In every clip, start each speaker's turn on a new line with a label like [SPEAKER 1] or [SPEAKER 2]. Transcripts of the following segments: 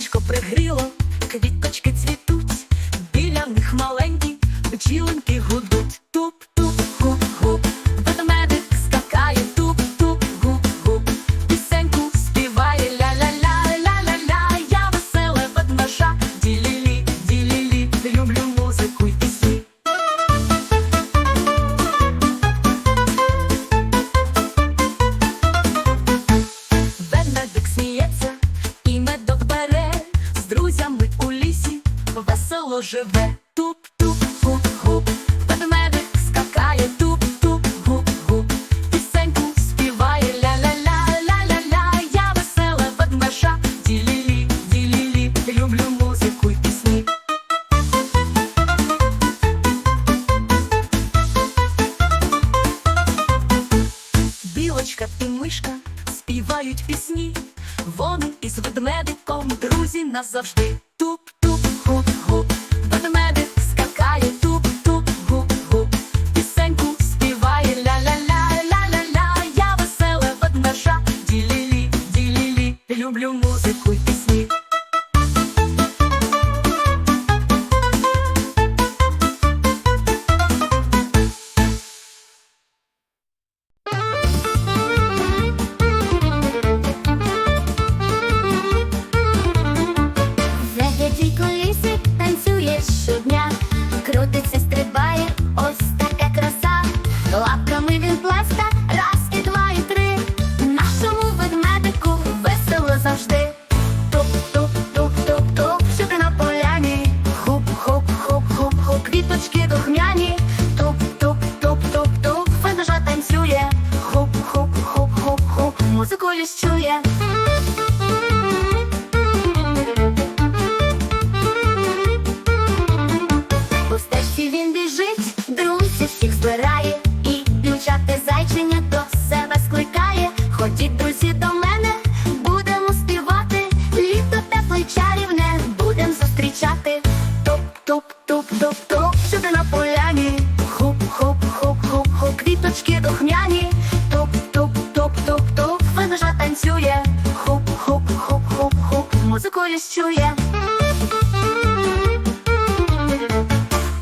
[SPEAKER 1] сонечко пригріло, квіточки цвітуть, друзями у лісі. Весело живе. Туп-туп, гуп-гуп, ведмедик скакає, туп-туп, гуп-гуп, пісеньку співає. Ля-ля-ля, ля-ля-ля, я веселе ведмежа, ділі-лі, ділі-лі, люблю музику й пісні. Білочка і мишка співають пісні. Вони із ведмедиком друзі назавжди. Туп-туп, гуп-гуп, музику
[SPEAKER 2] чує. По стежці він біжить, друзів всіх збирає і дівчати зайчиня до себе скликає. Ходіть, друзі, до мене, будемо співати. Літо тепле чарівне, будем зустрічати. Туп-туп-туп-туп-туп, музику ліс чує.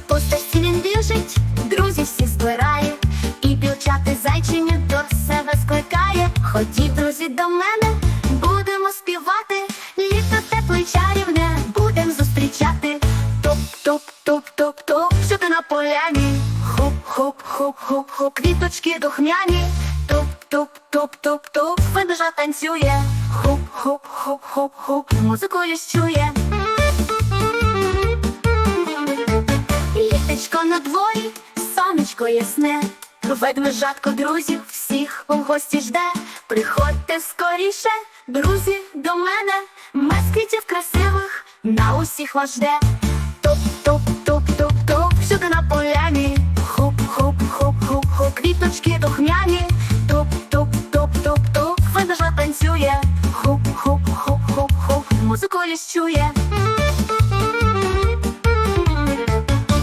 [SPEAKER 2] По він біжить, друзі всі збирає, і дівчати зайчиня до себе скликає. Ходіть, друзі, до мене, будемо співати. Літо тепле чарівне, будем зустрічати. Туп-туп-туп-туп-туп, сюди на поляні. Хуп-хуп-хуп-хуп-хуп, квіточки духмяні. Туп-туп-туп-туп-туп, ведмежа танцює. Хуп-хуп-хуп-хуп-хуп, музику ліс чує. Літечко на дворі, сонечко ясне, ведмежатко друзів всіх у гості жде. Приходьте скоріше, друзі, до мене, мес квітів красивих на усіх вас жде. Ліс чує.